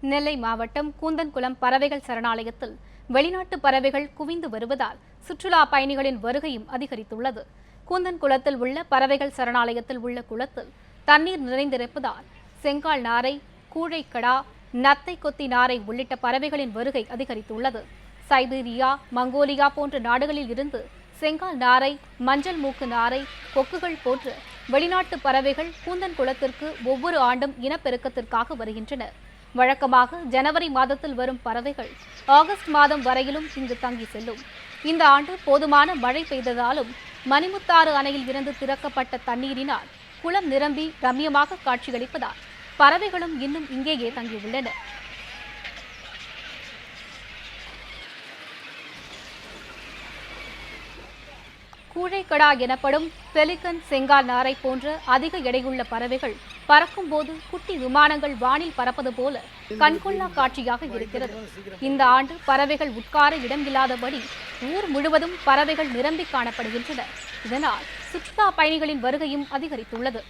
நெல்லை மாவட்டம் கூந்தன்குளம் பறவைகள் சரணாலயத்தில் வெளிநாட்டு பறவைகள் குவிந்து வருவதால் சுற்றுலா பயணிகளின் வருகையும் அதிகரித்துள்ளது. கூந்தன்குளத்தில் உள்ள பறவைகள் சரணாலயத்தில் உள்ள குளத்தில் தண்ணீர் நிறைந்திருப்பதால் செங்கால் நாரை கூழைக்கடா நத்தை கொத்தி நாரை உள்ளிட்ட பறவைகளின் வருகை அதிகரித்துள்ளது. சைபீரியா மங்கோலியா போன்ற நாடுகளில் இருந்து செங்கால் நாரை மஞ்சள் மூக்கு நாரை கொக்குகள் போன்ற வெளிநாட்டு பறவைகள் கூந்தன் குளத்திற்கு ஒவ்வொரு ஆண்டும் இனப்பெருக்கத்திற்காக வருகின்றன. வழக்கமாக ஜனவரி மாதத்தில் வரும் பறவைகள் ஆகஸ்ட் மாதம் வரையிலும் இங்கு தங்கி செல்லும். இந்த ஆண்டு போதுமான மழை பெய்ததாலும் மணிமுத்தாறு அணையில் இருந்து திறக்கப்பட்ட தண்ணீரினால் குளம் நிரம்பி ரம்யமாக காட்சியளிப்பதால் பறவைகளும் இன்னும் இங்கேயே தங்கியுள்ளன. கூழைக்கடா எனப்படும் பெலிகன் செங்கால் நாரை போன்ற அதிக எடையுள்ள பறவைகள் பறக்கும் போது குட்டி விமானங்கள் வானில் பறப்பது போல கண்கொள்ளா காட்சியாக இருக்கிறது. இந்த ஆண்டு பறவைகள் உட்கார இடம் இல்லாதபடி ஊர் முழுவதும் பறவைகள் நிரம்பி காணப்படுகின்றன. இதனால் சுற்றுலா பயணிகளின் வருகையும் அதிகரித்துள்ளது.